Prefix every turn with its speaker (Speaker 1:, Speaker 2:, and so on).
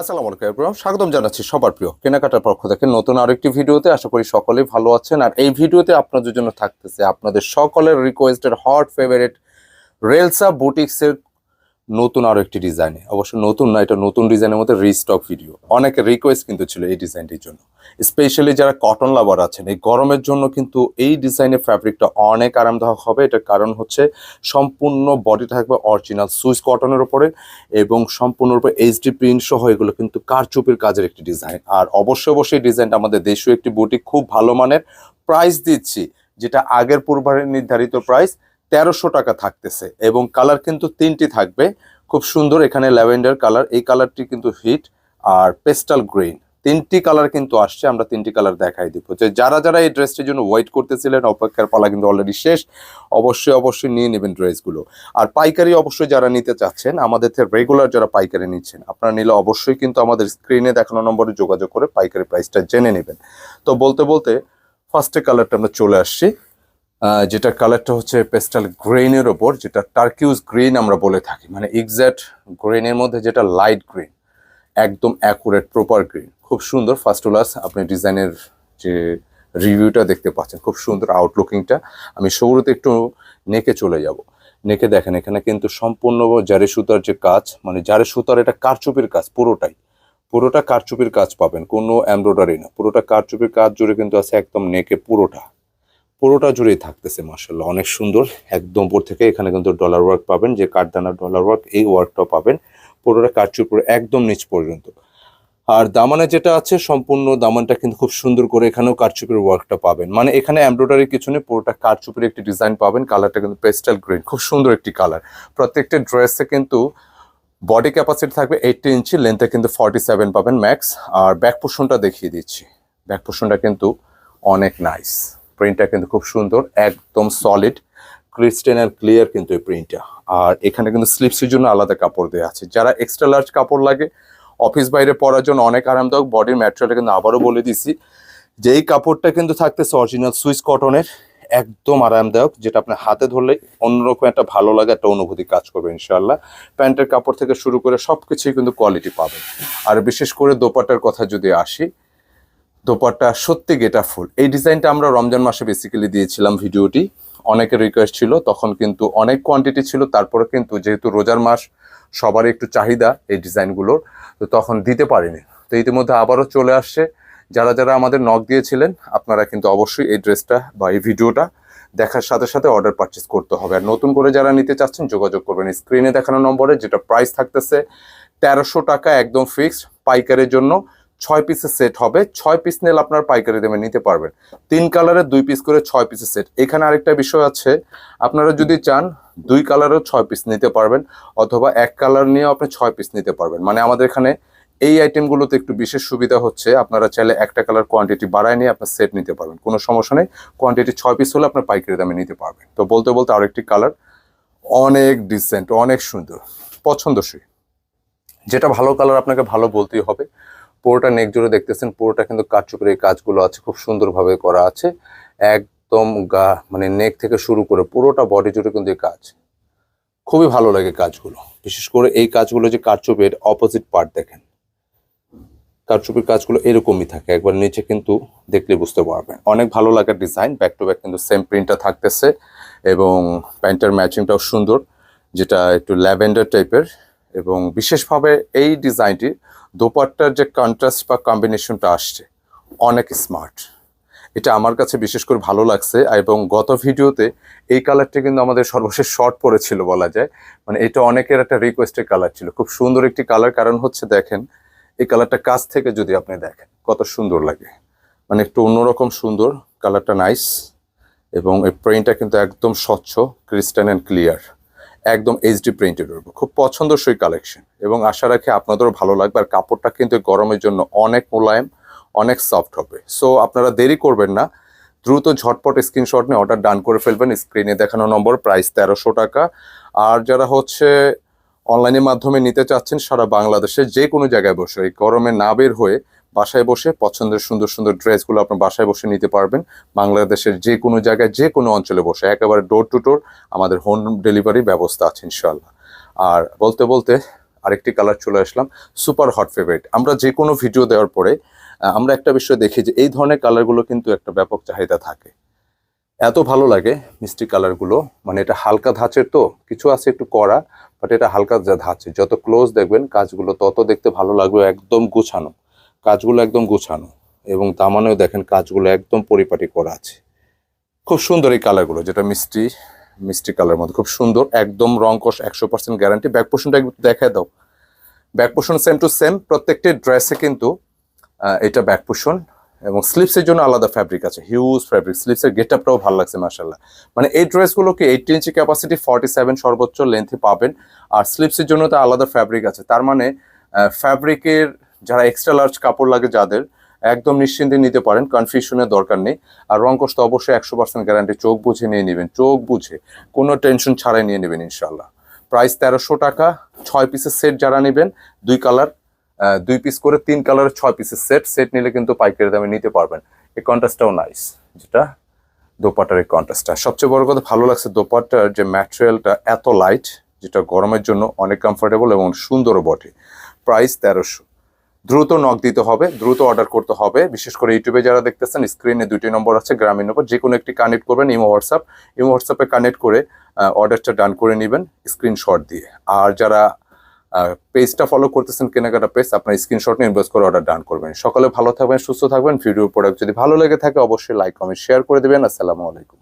Speaker 1: আসসালামু আলাইকুম এবং স্বাগতম জানাচ্ছি সবার প্রিয় কেনাকাটার পক্ষ থেকে। নতুন আরেকটি ভিডিওতে আশা করি সকলেই ভালো আছেন। আর এই ভিডিওতে আপনাদের জন্য থাকতেছে আপনাদের সকলের রিকোয়েস্টেড হট ফেভারিট রেলসা বুটিক্সের নতুন আরও একটি ডিজাইনে অবশ্য নতুন না, এটা নতুন ডিজাইনের মধ্যে রিস্টক ভিডিও অনেক রিকোয়েস্ট কিন্তু ছিল এই ডিজাইনটির জন্য। স্পেশালি যারা কটন লাভার আছেন, এই গরমের জন্য কিন্তু এই ডিজাইনের ফ্যাব্রিকটা অনেক আরামদায়ক হবে। এটার কারণ হচ্ছে সম্পূর্ণ বডি থাকবে অরিজিনাল সুইস কটনের উপরে এবং সম্পূর্ণরূপে এইচডি প্রিন্ট সহ এগুলো কিন্তু কারচুপির কাজের একটি ডিজাইন আর অবশ্যই অবশ্যই ডিজাইনটা আমাদের দেশীয় একটি বুটিক খুব ভালো মানের। প্রাইস দিচ্ছি, যেটা আগের পূর্বারে নির্ধারিত প্রাইস তেরোশো টাকা থাকতেছে এবং কালার কিন্তু তিনটি থাকবে। খুব সুন্দর এখানে ল্যাভেন্ডার কালার। এই কালারটি কিন্তু হিট আর পেস্টাল গ্রিন। তিনটি কালার কিন্তু আসছে, আমরা তিনটি কালার দেখাই দিব। যে যারা যারা এই ড্রেসটির জন্য ওয়েট করতেছিলেন, অপেক্ষার পালা কিন্তু অলরেডি শেষ, অবশ্যই অবশ্যই নিয়ে নেবেন ড্রেসগুলো। আর পাইকারি অবশ্যই যারা নিতে চাচ্ছেন, আমাদের থেকে রেগুলার যারা পাইকারি নিচ্ছেন, আপনারা নিলে অবশ্যই কিন্তু আমাদের স্ক্রিনে দেখানো নম্বরে যোগাযোগ করে পাইকারি প্রাইসটা জেনে নেবেন। তো বলতে বলতে ফার্স্টে কালারটা আমরা চলে আসছি। আহ, যেটা কালারটা হচ্ছে পেস্টাল গ্রেনের ওপর যেটা টার্কিউজ গ্রিন আমরা বলে থাকি। মানে এক্স্যাক্ট গ্রিনের মধ্যে যেটা লাইট গ্রিন একদম অ্যাকুরেট প্রপার গ্রিন খুব সুন্দর। ফার্স্ট ক্লাস আপনি ডিজাইনের যে রিভিউটা দেখতে পাচ্ছেন খুব সুন্দর আউটলুকিংটা আমি শুরুতে একটু নেকে চলে যাব। নেকে দেখেন এখানে কিন্তু সম্পূর্ণ জারে সুতার যে কাজ মানে জারে সুতার এটা কারচুপির কাজ পুরোটাই। পুরোটা কারচুপির কাজ পাবেন কোনো এমব্রয়ডারি না। পুরোটা কারচুপির কাজ জুড়ে কিন্তু আছে একদম নেকে পুরোটা। পুরোটা জুড়েই থাকতেছে মার্শাল্লাহ অনেক সুন্দর। একদম উপর থেকে এখানে কিন্তু ডলার ওয়ার্ক পাবেন, যে কাঠদানার ডলার ওয়ার্ক এই ওয়ার্কটা পাবেন। পুরোটা কারচুপির একদম নিচ পর্যন্ত। আর দামানে যেটা আছে, সম্পূর্ণ দামানটা কিন্তু খুব সুন্দর করে এখানেও কারচুপির ওয়ার্কটা পাবেন। মানে এখানে এমব্রয়ডারি কিছু নেই, পুরোটা কারচুপির একটি ডিজাইন পাবেন। কালারটা কিন্তু পেস্টাল গ্রিন খুব সুন্দর একটি কালার প্রত্যেকটা ড্রেসে কিন্তু বডি ক্যাপাসিটি থাকবে এইটটি ইঞ্চি লেন্থে কিন্তু ফর্টি সেভেন পাবেন ম্যাক্স আর ব্যাক পোর্শনটা দেখিয়ে দিচ্ছি। ব্যাক পোর্শনটা কিন্তু অনেক নাইস প্রিন্টটা কিন্তু খুব সুন্দর, একদম সলিড ক্রিস্টেন আর ক্লিয়ার কিন্তু এই প্রিন্টটা আর এখানে কিন্তু স্লিপসের জন্য আলাদা কাপড় দেওয়া আছে। যারা এক্সট্রা লার্জ কাপড় লাগে অফিস বাইরে পরার জন্য অনেক আরামদায়ক বডির ম্যাটেরিয়ালটা কিন্তু আবারও বলে দিছি, যে এই কাপড়টা কিন্তু থাকতেছে অরিজিনাল সুইস কটনের একদম আরামদায়ক, যেটা আপনার হাতে ধরলে অন্যরকম একটা ভালো লাগে, একটা অনুভূতি কাজ করবে ইনশাল্লাহ প্যান্টের কাপড় থেকে শুরু করে সব কিছুই কিন্তু কোয়ালিটি পাবেন। আর বিশেষ করে দোপাটার কথা যদি আসি দোপাট্টা সত্যি গেটা ফুল। এই ডিজাইনটা আমরা রমজান মাসে বেসিক্যালি দিয়েছিলাম ভিডিওটি। অনেকের রিকোয়েস্ট ছিল, তখন কিন্তু অনেক কোয়ান্টিটি ছিল, তারপরে কিন্তু যেহেতু রোজার মাস সবারই একটু চাহিদা এই ডিজাইনগুলোর, তো তখন দিতে পারিনি। তো ইতিমধ্যে আবারও চলে আসছে। যারা যারা আমাদের নক দিয়েছিলেন, আপনারা কিন্তু অবশ্যই এই ড্রেসটা বা এই ভিডিওটা দেখার সাথে সাথে অর্ডার পারচেস করতে হবে। আর নতুন করে যারা নিতে চাচ্ছেন, যোগাযোগ করবেন স্ক্রিনে দেখানো নম্বরে, যেটা প্রাইস থাকতেছে তেরোশো টাকা একদম ফিক্সড পাইকারের জন্য। ছয় পিসের সেট হবে। ছয় পিস নিলে আপনার পাইকারি দামে নিতে পারবেন। তিন কালারের দুই পিস করে ছয় পিসের সেট এখানে আরেকটা বিষয় আছে, আপনারা যদি চান, দুই কালারেও ছয় পিস নিতে পারবেন, অথবা এক কালার নিয়েও আপনি ছয় পিস নিতে পারবেন। মানে আমাদের এখানে এই আইটেমগুলোতে একটু বিশেষ সুবিধা হচ্ছে, আপনারা চাইলে একটা কালার কোয়ান্টিটি বাড়ায় নিয়ে আপনার সেট নিতে পারবেন। কোনো সমস্যা নেই কোয়ান্টিটি ছয় পিস হলে আপনার পাইকারি দামে নিতে পারবেন। তো বলতে বলতে আরেকটি কালার অনেক ডিসেন্ট অনেক সুন্দর, পছন্দসই। যেটা ভালো কালার আপনাকে ভালো বলতেই হবে। পুরোটা নেক জুড়ে দেখতেছেন, পুরোটা কিন্তু কাঠচুপের এই কাজগুলো আছে, খুব সুন্দরভাবে করা আছে। একদম গা মানে নেক থেকে শুরু করে পুরোটা বডি জুড়ে কিন্তু এই কাজ। খুবই ভালো লাগে কাজগুলো। বিশেষ করে এই কাজগুলো যে কাঠচুপের অপোজিট পার্ট দেখেন। কারচুপির কাজগুলো এরকমই থাকে, একবার নিচে কিন্তু দেখলে বুঝতে পারবেন। অনেক ভালো লাগার ডিজাইন ব্যাক টু ব্যাক কিন্তু সেম প্রিন্টটা থাকতেছে এবং প্যান্টের ম্যাচিংটাও সুন্দর, যেটা একটু ল্যাভেন্ডার টাইপের এবং বিশেষভাবে এই ডিজাইনটি দোপাট্টার যে কন্ট্রাস্ট বা কম্বিনেশনটা আসছে, অনেক স্মার্ট এটা আমার কাছে বিশেষ করে ভালো লাগছে এবং গত ভিডিওতে এই কালারটি কিন্তু আমাদের সর্বশেষ শর্ট পড়েছিল বলা যায়। মানে এটা অনেকের একটা রিকোয়েস্টের কালার ছিল। খুব সুন্দর একটি কালার কারণ হচ্ছে দেখেন, এই কালারটা কাছ থেকে যদি আপনি দেখেন, কত সুন্দর লাগে। মানে একটু অন্যরকম সুন্দর কালারটা নাইস এবং এই প্রিন্টটা কিন্তু একদম স্বচ্ছ ক্রিস্টান অ্যান্ড ক্লিয়ার একদম এইচডি প্রিন্টের উপর। খুব পছন্দসই কালেকশন এবং আশা রাখি আপনাদেরও ভালো লাগবে আর কাপড়টা কিন্তু গরমের জন্য অনেক মোলায়েম, অনেক সফট হবে। সো আপনারা দেরি করবেন না, দ্রুত ঝটপট স্ক্রিনশট নিয়ে অর্ডার ডান করে ফেলবেন। স্ক্রিনে দেখানো নম্বর প্রাইস তেরোশো টাকা। আর যারা হচ্ছে অনলাইনের মাধ্যমে নিতে চাচ্ছেন, সারা বাংলাদেশে যে কোনো জায়গায় বসে, এই গরমে না বের হয়ে বাসায় বসে পছন্দের সুন্দর সুন্দর ড্রেসগুলো আপনার বাসায় বসে নিতে পারবেন। বাংলাদেশের যে কোনো জায়গায়, যে কোনো অঞ্চলে বসে, একেবারে ডোর টু ডোর আমাদের হোম ডেলিভারি ব্যবস্থা আছে ইনশাল্লাহ আর বলতে বলতে আরেকটি কালার চলে আসলাম সুপার হট ফেভারিট আমরা যে কোনো ভিডিও দেওয়ার পরে আমরা একটা বিষয় দেখি যে এই ধরনের কালারগুলো কিন্তু একটা ব্যাপক চাহিদা থাকে। এত ভালো লাগে মিষ্টি কালারগুলো মানে এটা হালকা ধাঁচের তো, কিছু আছে একটু কড়া বাট এটা হালকা যা ধাঁচে যত ক্লোজ দেখবেন, কাজগুলো তত দেখতে ভালো লাগবে, একদম গুছানো। কাজগুলো একদম গুছানো এবং দামানেও দেখেন কাজগুলো একদম পরিপাটি করা আছে। খুব সুন্দর এই কালারগুলো, যেটা মিষ্টি মিষ্টি কালার মধ্যে খুব সুন্দর, একদম রং কষ একশো পার্সেন্ট গ্যারান্টি ব্যাক পোর্শনটা একটু দেখায় দাও। Back portion same to same প্রত্যেকটি ড্রেসে কিন্তু এটা ব্যাক পোর্শন এবং স্লিপসের জন্য আলাদা ফ্যাব্রিক আছে হিউজ ফ্যাব্রিক স্লিপসের গেট আপটাও ভালো লাগছে মার্শাল্লাহ মানে এই ড্রেসগুলোকে eight inch capacity forty seven সর্বোচ্চ লেন্থে পাবেন। আর স্লিপসের জন্য তো আলাদা ফ্যাব্রিক আছে। তার মানে ফ্যাব্রিকের যারা এক্সট্রা লার্জ কাপড় লাগে যাদের, একদম নিশ্চিন্তে নিতে পারেন কনফিউশনের দরকার নেই। আর রং কষ্ট অবশ্যই একশো পার্সেন্ট গ্যারান্টি চোখ বুঝে নিয়ে নেবেন, চোখ বুঝে। কোনো টেনশন ছাড়াই নিয়ে নেবেন ইনশাল্লাহ প্রাইস তেরোশো টাকা, ছয় পিসের সেট যারা নেবেন, দুই কালার দুই পিস করে তিন কালারের ছয় পিসের সেট সেট নিলে কিন্তু পাইকারি দামে নিতে পারবেন। এই কন্ট্রাস্টটাও নাইস যেটা দোপাটার এই কন্ট্রাস্টটা সবচেয়ে বড় কথা, ভালো লাগছে দোপাটার যে ম্যাটেরিয়ালটা এত লাইট যেটা গরমের জন্য অনেক কমফোর্টেবল এবং সুন্দরও বটে। প্রাইস তেরোশো। দ্রুত নক দিতে হবে, দ্রুত অর্ডার করতে হবে। বিশেষ করে ইউটিউবে যারা দেখতেছেন স্ক্রিনে দুটি নম্বর আছে, গ্রামীণ নম্বর যে কোনো একটি কানেক্ট করবেন ইমো, হোয়াটসঅ্যাপ। ইমো, হোয়াটসঅ্যাপে কানেক্ট করে অর্ডারটা ডান করে নেবেন স্ক্রিনশট দিয়ে। আর যারা পেজটা ফলো করতেছেন, কেনাকাটা পেজ আপনার স্ক্রিনশট নিয়ে ইনভেস্ট করে অর্ডার ডান করবেন। সকালে ভালো থাকবেন, সুস্থ থাকবেন। ভিডিও প্রোডাক্ট যদি ভালো লেগে থাকে, অবশ্যই লাইক কমেন্ট শেয়ার করে দেবেন। আসসালামু আলাইকুম।